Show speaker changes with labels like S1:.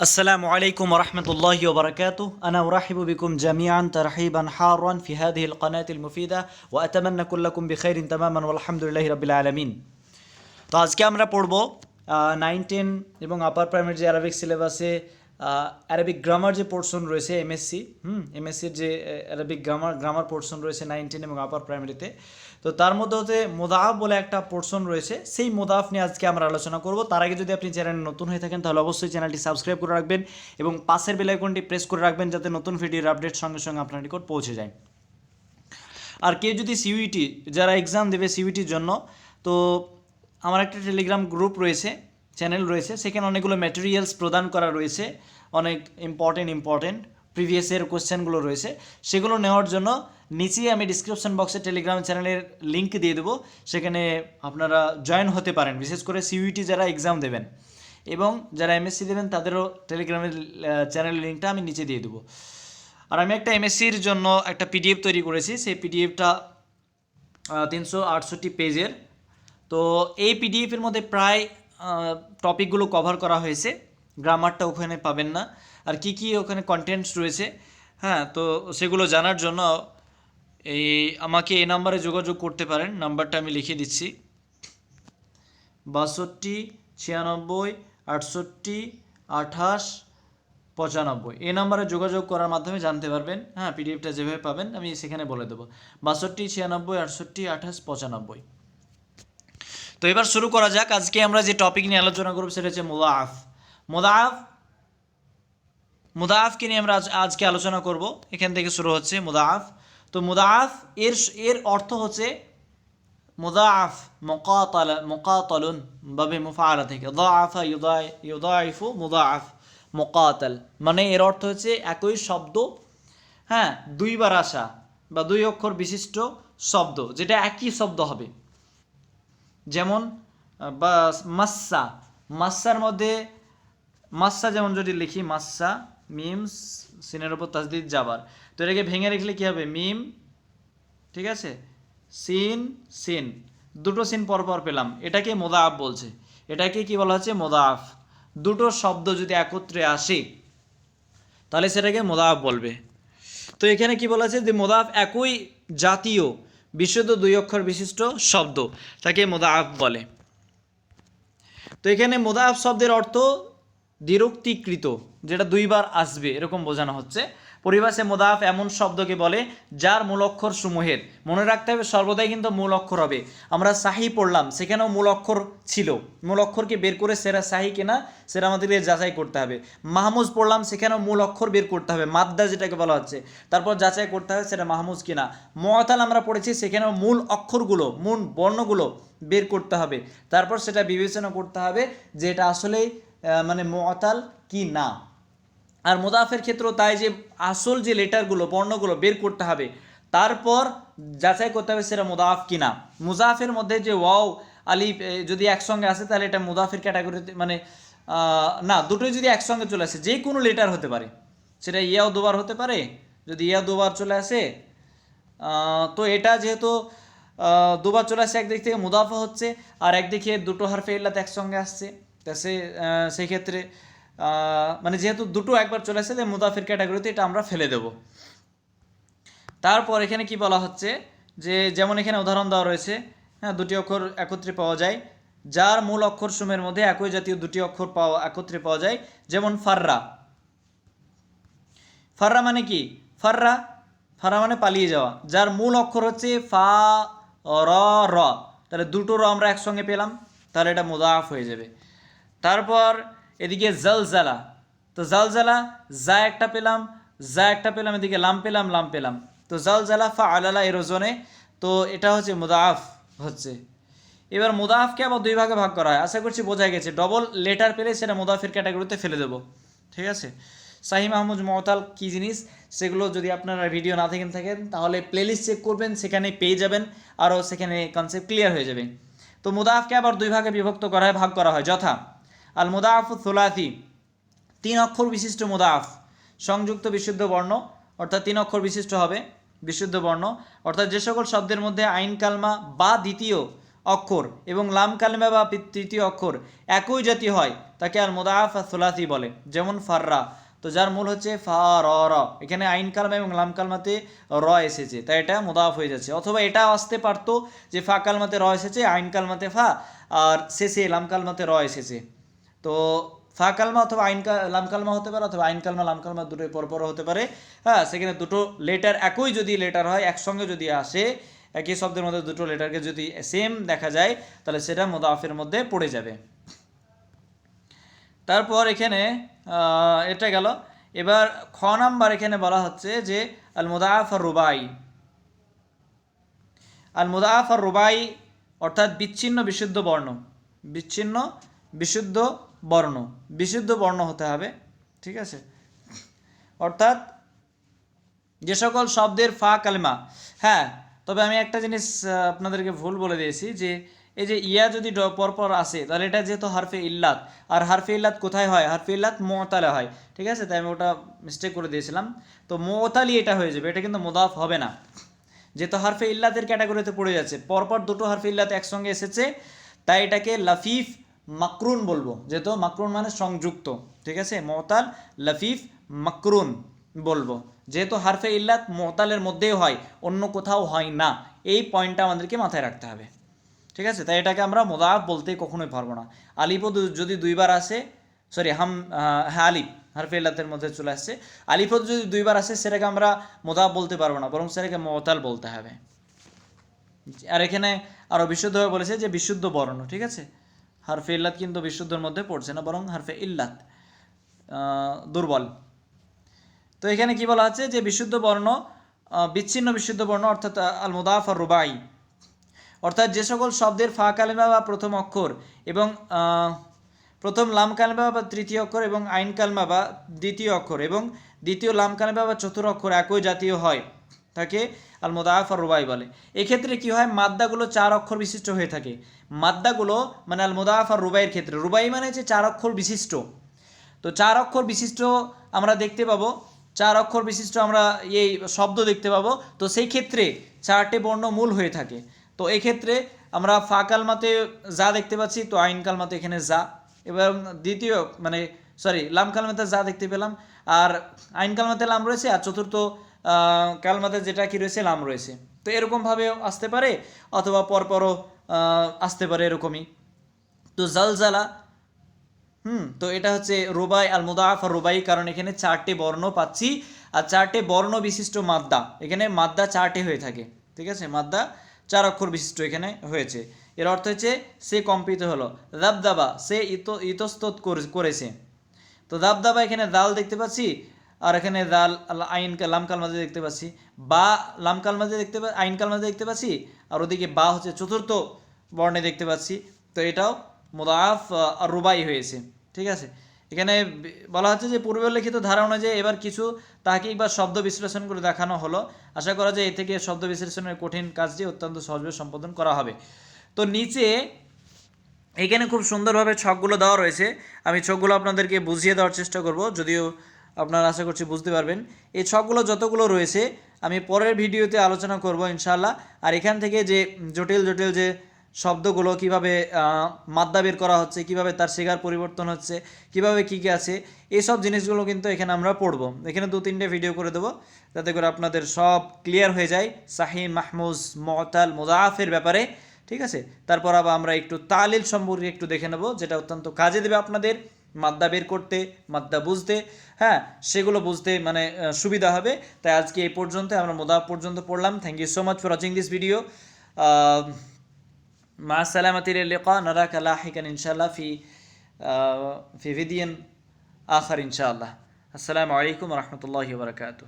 S1: السلام عليكم ورحمة الله وبركاته أنا أرحب بكم جميعا ترحيبا حارا في هذه القناة المفيدة وأتمنى كلكم بخير تماما والحمد لله رب العالمين তো আজকে আমরা পড়ব নাইন টেন এবং আপার প্রাইমারি যে অ্যারাবিক সিলেবাসে অ্যারাবিক গ্রামার যে পোর্শন রয়েছে এমএসসি হুম এমএসসির যে অ্যারাবিক গ্রামার গ্রামার পোর্শন রয়েছে নাইন টেন এবং আপার প্রাইমারিতে তো। তার মধ্যে হতে মোদাফ বলে একটা পোর্শন রয়েছে, সেই মোদাফ নিয়ে আজকে আমরা আলোচনা করব। তার আগে যদি আপনি চ্যানেলে নতুন হয়ে থাকেন, তাহলে অবশ্যই চ্যানেলটি সাবস্ক্রাইব করে রাখবেন এবং পাশের বেল আইকনটি প্রেস করে রাখবেন যাতে নতুন ভিডিওর আপডেট সঙ্গে সঙ্গে আপনার নিকট পৌঁছে যায়। আর কেউ যদি সিউইটি যারা এক্সাম দেবে সিউইটির জন্য, তো আমার একটা টেলিগ্রাম গ্রুপ রয়েছে চ্যানেল রয়েছে। সেখানে অনেকগুলো ম্যাটেরিয়ালস প্রদান করা রয়েছে। অনেক ইম্পর্টেন্ট ইম্পর্টেন্ট প্রিভিয়াসের কোশ্চেনগুলো রয়েছে। সেগুলো নেওয়ার জন্য নিচেই আমি ডিসক্রিপশন বক্সে টেলিগ্রাম চ্যানেলের লিঙ্ক দিয়ে দেবো। সেখানে আপনারা জয়েন হতে পারেন। বিশেষ করে সিউইটি যারা এক্সাম দেবেন এবং যারা এমএসসি দেবেন, তাদেরও টেলিগ্রামের চ্যানেলের লিঙ্কটা আমি নিচে দিয়ে দেবো। আর আমি একটা এমএসসির জন্য একটা পিডিএফ তৈরি করেছি। সেই পিডিএফটা তিনশো আটষট্টি পেজের তো এই পিডিএফের মধ্যে প্রায় টপিকগুলো কভার করা হয়েছে। গ্রামারটা ওখানে পাবেন না। আর কি কি ওখানে কন্টেন্টস রয়েছে হ্যাঁ তো সেগুলো জানার জন্য এই আমাকে এই নাম্বারে যোগাযোগ করতে পারেন। নাম্বারটা আমি লিখে দিচ্ছি। বাষট্টি, ছিয়ানব্বই, আটষট্টি, আঠাশ, পঁচানব্বই। এই নাম্বারে যোগাযোগ করার মাধ্যমে জানতে পারবেন। হ্যাঁ পিডিএফটা যেভাবে পাবেন, আমি সেখানে বলে দেবো। বাষট্টি, ছিয়ানব্বই, আটষট্টি, আঠাশ, পঁচানব্বই। তো এবার শুরু করা যাক। আজকে আমরা যে টপিক নিয়ে আলোচনা করব সেটা হচ্ছে মুদাফ মুদাফ মুদাফকে নিয়ে আমরা আজ, আজকে আলোচনা করব। এখান থেকে শুরু হচ্ছে মুদাফ তো মুদাফ এর এর অর্থ হচ্ছে মুদাফ মুকাতাল, মুকাতালুন বাবে মুফাআলা থেকে। দাআফা ইউদাই ইউদাইফু মুদাফ মুকাতাল। মানে এর অর্থ হচ্ছে একই শব্দ হ্যাঁ দুইবার আসা বা দুই অক্ষর বিশিষ্ট শব্দ, যেটা একই শব্দ হবে। যেমন বা মাস্সা, মাস্সার মধ্যে, মাস্সা যেমন যদি লিখি, মাস্সা মিম সিনের ওপর তাজদিদ যাবার তো এটাকে ভেঙে রাখলে কী হবে? মিম, ঠিক আছে? Scene scene. দুটো সিন পর পর পেলাম। এটাকে মোদাফ বলছে। এটাকে কি বলা হচ্ছে? মোদাফ দুটো শব্দ যদি একত্রে আসে, তাহলে সেটাকে মোদাফ বলবে। তো এখানে কি বলা আছে? যে মোদাফ একই জাতীয় বিশুদ্ধ দুই অক্ষর বিশিষ্ট শব্দ, তাকে মোদা আফ বলে। তো এখানে মোদা আফ শব্দের অর্থ দ্বিরুক্তিকৃত, যেটা দুইবার আসবে, এরকম বোঝানো হচ্ছে। পরিভাষে মোদাফ এমন শব্দকে বলে যার মূল অক্ষর সমূহের। মনে রাখতে হবে সর্বদাই কিন্তু মূল অক্ষর হবে। আমরা সাহি পড়লাম, সেখানেও মূল অক্ষর ছিল। মূল অক্ষরকে বের করে সেরা সাহি কিনা, সেটা আমাদেরকে যাচাই করতে হবে। মাহমুজ পড়লাম, সেখানেও মূল অক্ষর বের করতে হবে। মাদ্দা যেটাকে বলা হচ্ছে। তারপর যাচাই করতে হবে সেটা মাহমুজ কিনা। মতাল আমরা পড়েছি, সেখানেও মূল অক্ষরগুলো, মূল বর্ণগুলো বের করতে হবে। তারপর সেটা বিবেচনা করতে হবে যে এটা আসলেই মানে মতাল কি না। আর মোদাফের ক্ষেত্রেও তাই যে আসল যে লেটারগুলো, বর্ণগুলো বের করতে হবে, তারপর যাচাই করতে হবে সেটা মুদাফ কিনা। মুজাফের মধ্যে যে ওয়াও, আলিফ যদি একসঙ্গে আসে তাহলে এটা মুদাফের ক্যাটাগরিতে মানে না, দুটোই যদি একসঙ্গে চলে আসে, যে কোনো লেটার হতে পারে। সেটা ইয়াও দুবার হতে পারে, যদি ইয়া দুবার চলে আসে তো এটা যেহেতু দুবার চলে আসছে একদিক থেকে মুদাফা হচ্ছে, আর একদিকে দুটো হারফে ইল্লাতে একসঙ্গে আসছে। তা সে সেই ক্ষেত্রে মানে যেহেতু দুটো একবার চলে আসছে মুদাফির ক্যাটাগরিতে এটা আমরা ফেলে দেব। তারপর এখানে কি বলা হচ্ছে? যে যেমন এখানে উদাহরণ দেওয়া রয়েছে হ্যাঁ দুটি অক্ষর একত্রে পাওয়া যায়, যার মূল অক্ষর সমূহের মধ্যে একই জাতীয় দুটি অক্ষর পাওয়া, একত্রে পাওয়া যায়, যেমন ফাররা। ফাররা মানে কি? ফাররা ফাররা মানে পালিয়ে যাওয়া। যার মূল অক্ষর হচ্ছে ফা, র র। তাহলে দুটো র আমরা একসঙ্গে পেলাম, তাহলে এটা মুদাফ হয়ে যাবে। তারপর এদিকে জলজালা। তো জলজালা জা একটা পেলাম, যা একটা পেলাম, এদিকে লাম পেলাম লাম পেলাম। তো জলজালা ফা আলালা এর ওজনে। তো এটা হচ্ছে মুদাফ হচ্ছে। এবার মুদাফকে আবার দুই ভাগে ভাগ করা হয়। আশা করছি বোঝা গেছে। ডবল লেটার পেলে সেটা মুদাফের ক্যাটাগরিতে ফেলে দেবো। ঠিক আছে? সাহি মাহমুদ মহতাল কী জিনিস? সেগুলো যদি আপনারা ভিডিও না থাকেন থাকেন, তাহলে প্লেলিস্ট চেক করবেন, সেখানে পেয়ে যাবেন, আরও সেখানে কনসেপ্ট ক্লিয়ার হয়ে যাবে। তো মুদাফকে আবার দুই ভাগে বিভক্ত করা হয়, ভাগ করা হয়। যথা আল মুদাফ থুলাথি তিন অক্ষর বিশিষ্ট মুদাফ, সংযুক্ত বিশুদ্ধ বর্ণ, অর্থাৎ তিন অক্ষর বিশিষ্ট হবে, বিশুদ্ধ বর্ণ, অর্থাৎ যে সকল শব্দের মধ্যে আইন কালমা বা দ্বিতীয় অক্ষর এবং লাম কালমা বা তৃতীয় অক্ষর একই জাতি হয়, তাকে আল মুদাফ সুলাসি বলে, যেমন ফাররা। তো যার মূল হচ্ছে ফা র র এখানে আইন কালমা এবং লাম কালমাতে র এসেছে, তাই এটা মুদাফ হয়ে যাচ্ছে। অথবা এটা আসতে পারতো যে ফা কালমাতে র এসেছে, আইন কালমাতে ফা, আর শেষে লাম কালমাতে র এসেছে। তো ফা কালমা অথবা আইন লাম কালমা হতে পারে অথবা আইন কালমা, লাম কালমা দুটোই পরপর হতে পারে। হ্যাঁ সেখানে দুটো লেটার একই যদি লেটার হয়, একসঙ্গে যদি আসে, একই শব্দের মধ্যে দুটো লেটারকে যদি সেম দেখা যায়, তাহলে সেটা মোদাফের মধ্যে পড়ে যাবে। তারপর এখানে এটা গেল। এবার খ নাম্বার এখানে বলা হচ্ছে যে, আল মুদাফ আর রুবাই। আল মুদাফ আর রুবাই অর্থাৎ বিচ্ছিন্ন বিশুদ্ধ বর্ণ। বিচ্ছিন্ন, বিশুদ্ধ বর্ণ, বিশুদ্ধ বর্ণ হতে হবে, ঠিক আছে? অর্থাৎ যে সকল শব্দের ফা কালিমা হ্যাঁ তবে আমি একটা জিনিস আপনাদেরকে ভুল বলে দিয়েছি যে, এই যে ইয়া যদি পরপর আসে, তাহলে এটা যেহেতু হারফে ইল্লাত, আর হারফে ইল্লাত কোথায় হয়? হারফে ইল্লাত মোতালে হয়, ঠিক আছে? তাই আমি ওটা মিস্টেক করে দিয়েছিলাম। তো মোতালি এটা হয়ে যাবে, এটা কিন্তু মোদাফ হবে না। যেহেতু হারফে ইল্লাতের ক্যাটাগরিতে পড়ে যাচ্ছে, পরপর দুটো হারফে ইল্লাত একসঙ্গে এসেছে, তাই এটাকে লাফিফ মাকরুন বলব, যেহেতু মাকরুন মানে সংযুক্ত, ঠিক আছে? মতাল, লাফিফ, মাকরুন বলব। যেহেতু হারফে ইল্লাত মতালের মধ্যেই হয়, অন্য কোথাও হয় না, এই পয়েন্টটা আমাদেরকে মাথায় রাখতে হবে। ঠিক আছে? তাই এটাকে আমরা মোদাফ বলতে কখনোই পারব না। আলিপও যদি দুইবার আসে, সরি, হাম হ্যাঁ আলিফ, হারফে ইল্লাতের মধ্যে চলে আসছে। আলিফও যদি দুইবার আসে, সেটাকে আমরা মোদাফ বলতে পারব না, বরং সেটাকে মতাল বলতে হবে। আর এখানে আরও বিশুদ্ধভাবে বলেছে যে বিশুদ্ধ বর্ণ, ঠিক আছে? হারফে ইল্লাত কিন্তু বিশুদ্ধর মধ্যে পড়ছে না, বরং হারফে ইল্লাত দুর্বল। তো এখানে কি বলা হচ্ছে যে বিশুদ্ধ বর্ণ বিচ্ছিন্ন বিশুদ্ধ বর্ণ অর্থাৎ আল মুদাফ আর রুবাই অর্থাৎ যে সকল শব্দের ফা কালিমা বা প্রথম অক্ষর এবং প্রথম লাম কালিমা বা তৃতীয় অক্ষর এবং আইন কালমা বা দ্বিতীয় অক্ষর এবং দ্বিতীয় লাম কালিমা বা চতুর অক্ষর একই জাতীয় হয়। তাকে আল মুদাফ আর রুবাই বলে। এক্ষেত্রে কি হয়? মাদ্দাগুলো চার অক্ষর বিশিষ্ট হয়ে থাকে। মাদ্দাগুলো মানে আল মুদাফ আর রুবাইয়ের ক্ষেত্রে। রুবাই মানে হচ্ছে চার অক্ষর বিশিষ্ট। তো চার অক্ষর বিশিষ্ট আমরা দেখতে পাবো। চার অক্ষর বিশিষ্ট আমরা এই শব্দ দেখতে পাবো। তো সেই ক্ষেত্রে চারটে বর্ণ মূল হয়ে থাকে। তো এক্ষেত্রে ক্ষেত্রে আমরা ফা কালমাতে যা দেখতে পাচ্ছি, তো আইন কালমাতে এখানে যা। এবং দ্বিতীয় মানে সরি লাম কালমাতে যা দেখতে পেলাম। আর আইন কালমাতে লাম রয়েছে। আর চতুর্থ কালমাতে যেটা কি রয়েছে, লাম রয়েছে। তো এরকমভাবে আসতে পারে অথবা পরপরও আসতে পারে এরকমই। তো জালজালা, হুম, তো এটা হচ্ছে রুবাই আল মুদাফ আর রুবাই, কারণ এখানে চারটে বর্ণ পাচ্ছি। আর চারটে বর্ণ বিশিষ্ট মাদ্দা, এখানে মাদ্দা চারটে হয়ে থাকে, ঠিক আছে? মাদ্দা চার অক্ষর বিশিষ্ট এখানে হয়েছে। এর অর্থ হচ্ছে, সে কম্পিত হলো। দাবদাবা, সে ইত, ইতস্তত করে- করেছে। তো দাবদাবা এখানে দাল দেখতে পাচ্ছি আর এখানে দাল আইন লাম কালমাজে দেখতে পাচ্ছি। বা লাম কালমাজে দেখতে পা আইন কালমাজে দেখতে পাচ্ছি। আর ওদিকে বা হচ্ছে চতুর্থ বর্ণে দেখতে পাচ্ছি। তো এটাও মুদাফ রুবাই হয়েছে। ঠিক আছে? এখানে বলা হচ্ছে যে পূর্বে উল্লেখিত ধারা অনুযায়ী এবার কিছু তাহকিক বা শব্দ বিশ্লেষণ করে দেখানো হলো। আশা করা যায় এ থেকে শব্দ বিশ্লেষণের কঠিন কাজটি অত্যন্ত সহজভাবে সম্পাদন করা হবে। তো নিচে এখানে খুব সুন্দরভাবে ছকগুলো দেওয়া রয়েছে। আমি ছকগুলো আপনাদেরকে বুঝিয়ে দেওয়ার চেষ্টা করব। যদিও আপনারা আশা করছি বুঝতে পারবেন। এই ছকগুলো যতগুলো রয়েছে, আমি পরের ভিডিওতে আলোচনা করব ইনশাআল্লাহ। আর এখান থেকে যে জটিল জটিল যে শব্দগুলো, কীভাবে মাদ্দা বের করা হচ্ছে, কীভাবে তার শিকার পরিবর্তন হচ্ছে, কীভাবে কী কী আছে এইসব জিনিসগুলো কিন্তু এখানে আমরা পড়ব। এখানে দু তিনটে ভিডিও করে দেবো, যাতে করে আপনাদের সব ক্লিয়ার হয়ে যায় সাহি মাহমুজ মতাল, মোজাফের ব্যাপারে, ঠিক আছে? তারপর আবার আমরা একটু তালিল সম্পর্কে একটু দেখে নেব, যেটা অত্যন্ত কাজে দেবে আপনাদের। মাদ্দা বের করতে, মাদ্দা বুঝতে হ্যাঁ সেগুলো বুঝতে মানে সুবিধা হবে। তাই আজকে এই পর্যন্ত আমরা মোদা পর্যন্ত পড়লাম। Thank you so much for watching this video মা সালামতির লেকা, নরাক আলাহিকান ইনশাল্লাহ ফি ফি ভিদিয়ান আখার ইনশাআল্লাহ। আসসালামু আলাইকুম রহমতুল্লাহি বরকাতু